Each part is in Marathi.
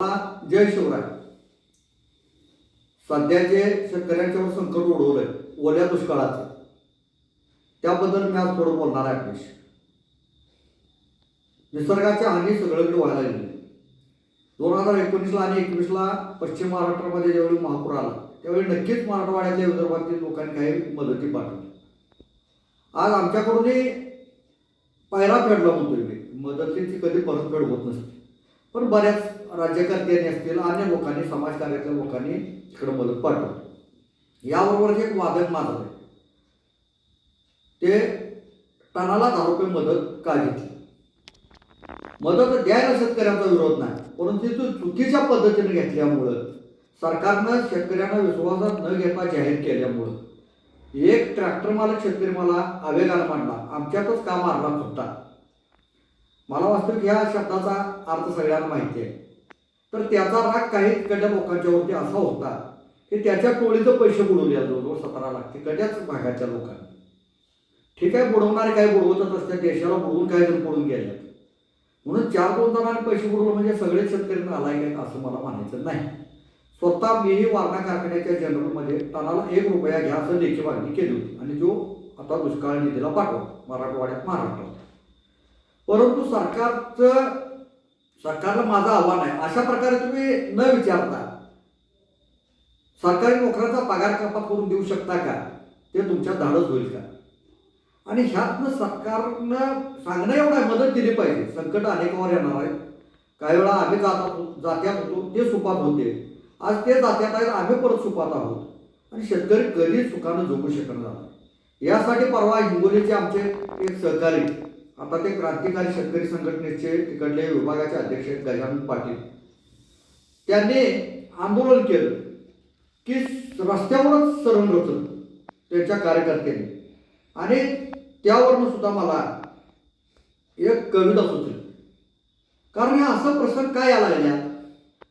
जय शिवराय. सध्याचे शेतकऱ्यांच्यावर संकट ओढवलंय ओल्या दुष्काळाचं. त्याबद्दल मी आज थोडं बोलणार आहे आपल्याशी निसर्गाच्या हानी सगळीकडे व्हायला लागली दोन हजार एकोणीसला आणि एकवीसला पश्चिम महाराष्ट्रामध्ये ज्यावेळी महापूर आला त्यावेळी नक्कीच मराठवाड्यातल्या विदर्भातील लोकांनी काही मदती पाठवली. आज आमच्याकडूनही पायरा फेडला म्हणतोय मी. मदतीची कधी परतफेड होत नसते. पण बऱ्याच राज्यकर्त्यांनी असतील अन्य लोकांनी समाजकार्यातल्या लोकांनी इकडे मदत पाठवली याबरोबर एक वादन माझं आहे. ते टनाला दहा रुपये मदत का घेतली? मदत द्यायला शेतकऱ्यांचा विरोध नाही परंतु ती चुकीच्या पद्धतीने घेतल्यामुळं सरकारनं शेतकऱ्यांना विश्वासात न घेता जाहीर केल्यामुळं एक ट्रॅक्टर मालक शेतकरी मला आवेगानं मांडला आमच्यातच का मारला होता मला वास्तविक ह्या शब्दाचा अर्थ सगळ्यांना माहिती आहे. तर त्याचा राग काही तिकडच्या लोकांच्यावरती असा होता की त्याच्या टोळीचं पैसे बुडवले जवळजवळ सतरा लाख. तिकडच्याच भागाच्या लोकांनी. ठीक आहे बुडवणारे काय बुडवतच असतात देशाला बुडवून काय जण पडून गेले. म्हणून चार दोन जणांनी पैसे बुडवलं म्हणजे सगळे शेतकरी आलाय आहेत असं मला म्हणायचं नाही. स्वतः मीही वारणा कारखान्याच्या जनरलमध्ये टनाला एक रुपया घ्या असं लेखी मागणी केली होती. आणि जो आता दुष्काळ निधीला पाठवतो मराठवाड्यात महाराष्ट्रात. परंतु सरकारचं सरकारला माझं आव्हान आहे. अशा प्रकारे तुम्ही न विचारता सरकारी नोकऱ्याचा पगार कपात करून देऊ शकता का? ते तुमच्या धाडस होईल का? आणि ह्यातनं सरकारनं सांगणं एवढा मदत दिली पाहिजे. संकट अनेकावर येणार आहे. काही वेळा आम्ही जातात जात्यात होतो ते सुपात होते. आज ते जात्यात आहेत आम्ही परत सुपात आहोत. आणि शेतकरी कधीच सुखानं झोपू शकणार नाही. यासाठी परवा हिंगोलीचे आमचे एक सहकारी आता ते क्रांतिकारी शेतकरी संघटनेचे तिकडले विभागाचे अध्यक्ष आहेत गजानन पाटील. त्यांनी आंदोलन केलं की रस्त्यावरच सरण रचलं त्यांच्या कार्यकर्त्यांनी. आणि त्यावरनं सुद्धा मला एक कविता सुचली. कारण हा असा प्रसंग काय आला यात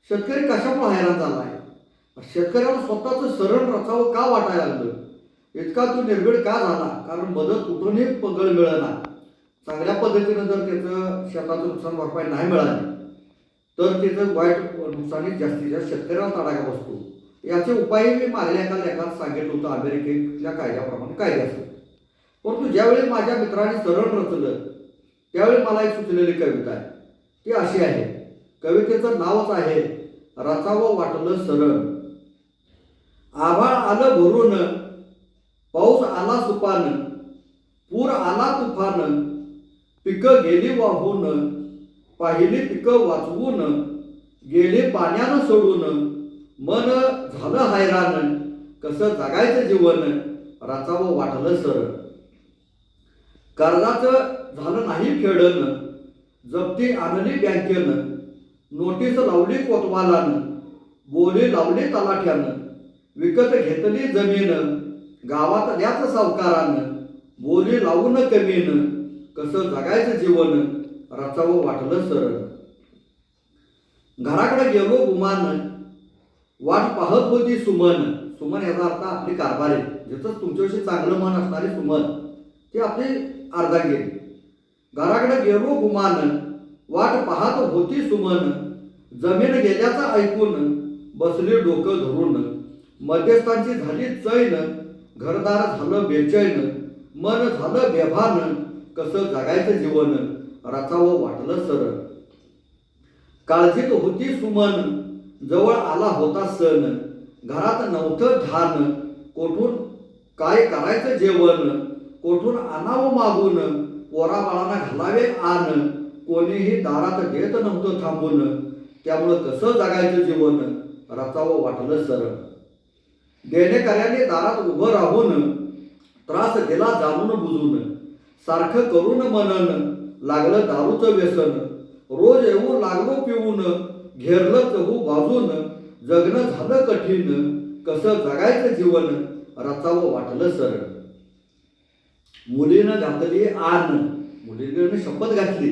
शेतकरी कशामुळे हैराण झाला आहे शेतकऱ्याला स्वतःचं सरण रचावं का वाटायला लागलं? इतका तो निर्भीड का झाला? कारण मदत कुठूनही पगळ मिळणार चांगल्या पद्धतीनं जर त्याचं शेताचं नुकसान भरपाई नाही मिळाली तर त्याचं वाईट नुकसानी जास्तीत जास्त शेतकऱ्याला तडाखा बसतो. याचे उपाय मी मागल्या एका लेखात सांगितलं होतं अमेरिकेतल्या कायद्याप्रमाणे कायदे असेल परंतु ज्यावेळी माझ्या मित्राने सरळ रचलं त्यावेळी मला एक सुचलेली कविता आहे. ती अशी आहे कवितेचं नावच आहे रचावं वाटलं सरळ. आभाळ आलं भरून पाऊस आला सुपान पूर आला तुफान पिकं गेली वाहून पाहिली पिकं वाचवून गेली पाण्यानं सोडून मन झालं हैराण कसं जगायचं जीवन? राचावं वाटलं सर. कर्जाचं झालं नाही फेडन जप्ती आणली बँकेनं नोटीस लावली कोतवालानं बोली लावली तलाठ्यानं विकत घेतली जमीन गावात द्याच सावकारानं बोली लावून कमीनं कसं जगायचं जीवन रचावं वाटलं सरळ. घराकडे गेलो गुमान वाट पाहत होती सुमन. सुमन याचा अर्थ आपली कारभार आहे. ज्याचं तुमच्याविषयी चांगलं मन असणारी सुमन ती आपली अर्धांगिरी घराकडे गेलो गुमान वाट पाहत होती सुमन. जमीन गेल्याचं ऐकून बसली डोकं धरून. मध्यस्थांची झाली चैन घरदार झालं बेचैन मन झालं बेभान. कसं जगायचं जीवन? रचावं वाटलं सर. काळजीत होती सुमन. जवळ आला होता सण. घरात नव्हतं ठाण कोठून काय करायचं जेवण? कोठून आणावं मागून? पोराबाळांना घालावे आण. कोणीही दारात घेत नव्हतं थांबून. त्यामुळं कसं जगायचं जीवन? रचावं वाटलं सर. देणेकऱ्याने दारात उभं राहून त्रास दिला जाणून बुजून. सारखं करून मनन लागलं दारूचं व्यसन. रोज येऊ लागलो पिऊन घेरलं चहू बाजून. जगणं झालं कठीण कसं जगायचं जीवन रचावं वाटलं सरळ मुलीनं घातली आण मुलीनं शपथ घातली.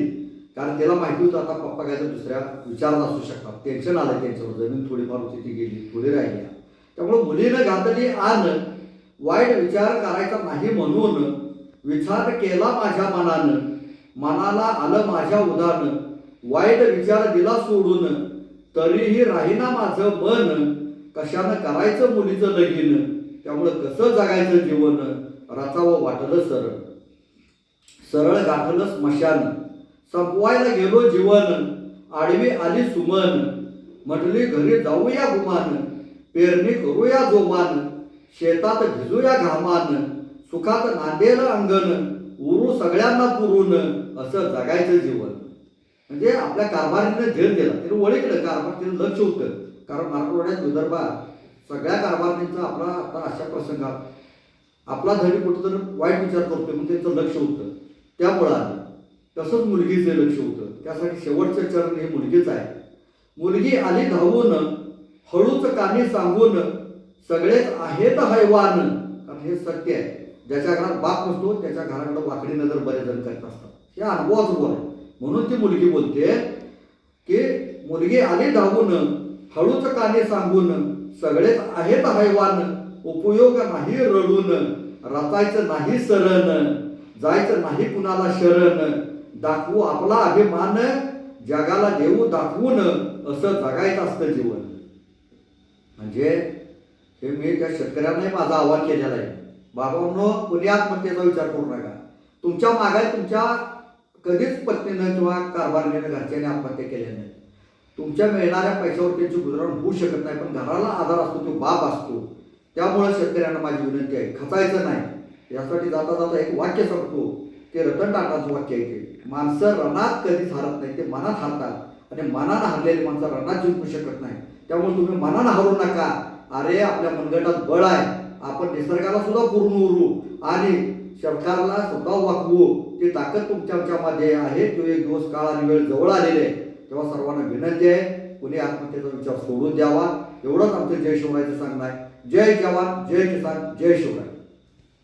कारण त्याला माहिती होतं आता पप्पा काय तर दुसऱ्या विचारात असू शकतात. टेन्शन आलं त्यांच्यावर. जमीन थोडीफार होती ती गेली थोडी राहिली. त्यामुळे मुलीनं घातली आण वाईट विचार करायचा नाही म्हणून विचार केला माझ्या मनानं. मनाला आलं माझ्या उदानं. वाईट विचार दिला सोडून. तरीही राहीना माझं मन. कशानं करायचं मुलीचं लगीन? त्यामुळं कसं जगायचं जीवन? रचावं वाटलं सरळ. सरळ गाठलं स्मशान. संपवायला गेलो जीवन. आडवी आली सुमन. म्हटली घरी जाऊया गुमान. पेरणी करूया जोमान. शेतात भिजूया घामान. सुखात नांदेल अंगण उरू सगळ्यांना पुरून असं जगायचं जीवन. म्हणजे आपल्या कारभारीने झेल दिला तिने ओळखलं कारभार तिने लक्ष होतं. कारण मराठवाड्यात विदर्भात सगळ्या कारभारणींचा आपला आता अशा प्रसंगात आपला धनी कुठं वाईट विचार करतोय म्हणून त्याचं लक्ष होतं. त्यामुळं आलं तसंच मुलगीचं लक्ष होतं. त्यासाठी शेवटचं चरण हे मुलगीच आहे. मुलगी आली धावून हळूच कानी सांगून सगळेच आहेत हैवान. कारण हे सत्य आहे. ज्याच्या घरात बाप नसतो त्याच्या घराकडे वाकडी नजर बरेच जण करत असतात. हे अनुभवाच बोल आहे. म्हणून ती मुलगी बोलते की मुलगी आली धावून हळूच काने सांगून सगळेच आहेत हैवान उपयोग नाही रडून रचायचं नाही सरण जायचं नाही कुणाला शरण दाखवू आपला अभिमान जगाला देऊ दाखवून असं जगायचं असतं जीवन. म्हणजे हे मी त्या शेतकऱ्यांनाही माझं आव्हान केलेलं आहे. बाबांनो कुणी आत्महत्येचा विचार करू नका. तुमच्या मागाय तुमच्या कधीच पत्नीनं किंवा कारभारणीनं घरच्याने आत्महत्या केल्या नाही. तुमच्या मिळणाऱ्या पैशावर त्यांची गुजरण होऊ शकत नाही पण घराला आधार असतो तो बाप असतो. त्यामुळे शेतकऱ्यांना माझी विनंती आहे खचायचं नाही. यासाठी जाता जाता एक वाक्य सांगतो ते रतन टाटाचं वाक्य आहे ते. माणसं रणात कधीच हरत नाही ते मनात हरतात. आणि मनानं हरलेली माणसं रणात जिंकू शकत नाही. त्यामुळे तुम्ही मनानं हरू नका. अरे आपल्या मनगटात बळ आहे. आपण निसर्गाला सुद्धा पूर्ण उरू आणि सरकारला सुद्धा वाकवू. ती ताकद तुमच्या आमच्यामध्ये आहे. तो एक दिवस काळ आणि वेळ जवळ आलेले आहे. तेव्हा सर्वांना विनंती आहे कुणी आत्महत्येचा विचार सोडून द्यावा. एवढंच आमचं जय शिवरायचं सांगणं आहे. जय जवान जय किसान जय शिवराय.